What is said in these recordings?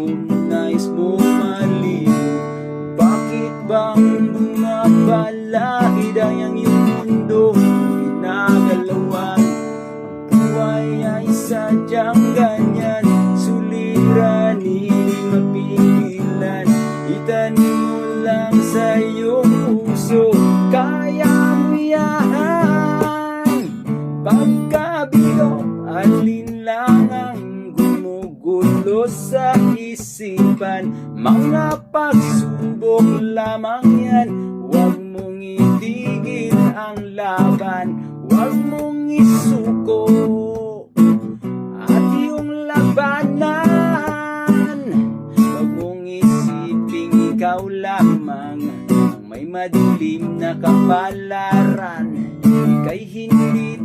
Oh. Gumugulo sa isipan. Mga pagsubok lamang yan. Huwag mong itigil ang laban. Huwag mong isuko. At iyong labanan Huwag mong isiping ikaw lamang. Ang may madilim na kapalaran Ika'y hindi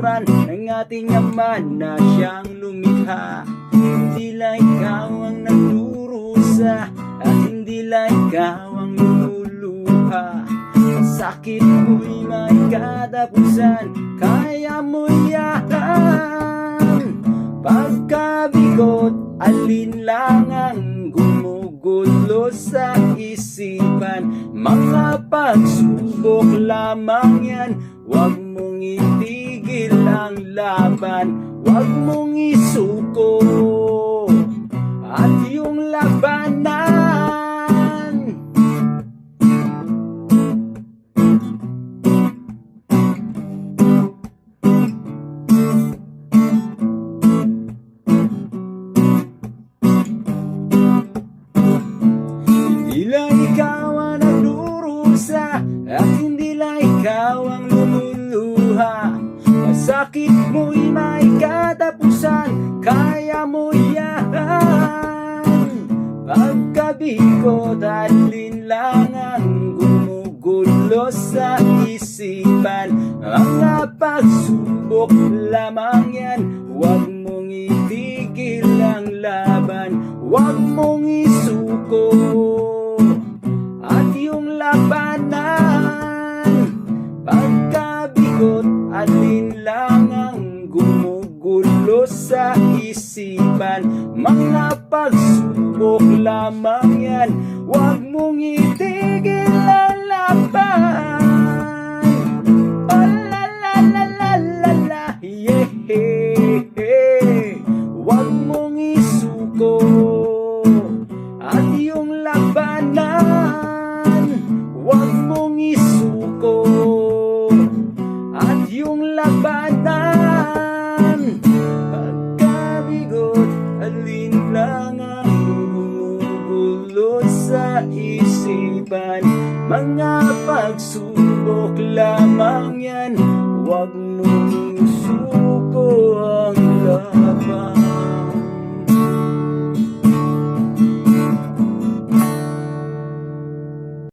tatalikuran Ng ating ama na siyang lumikha. Hindi lang ikaw ang nagdurusa At hindi lang ikaw ang lumuluha sakit mo'y may katapusan Kaya mo yan Pagkabigot, alin lang ang gumugulo sa isipan? Mga lamang yan Huwag mong ang laban Huwag mong isuko. At iyong labanan. Hindi lang ikaw ang nagdurusa At hindi lang ikaw ang lumuluha Masakit mo'y may katapusan Kaya mo yan Pagkabikot at lang ang gumugulo sa isipan. Mga pagsubok lamang yan Huwag mong itigil ang laban Huwag mong isuko lang ang gumugulo sa isipan. Mga pagsubok lamang yan. Huwag mong itigil ang isipan Mga pagsubok lamang yan. Huwag mo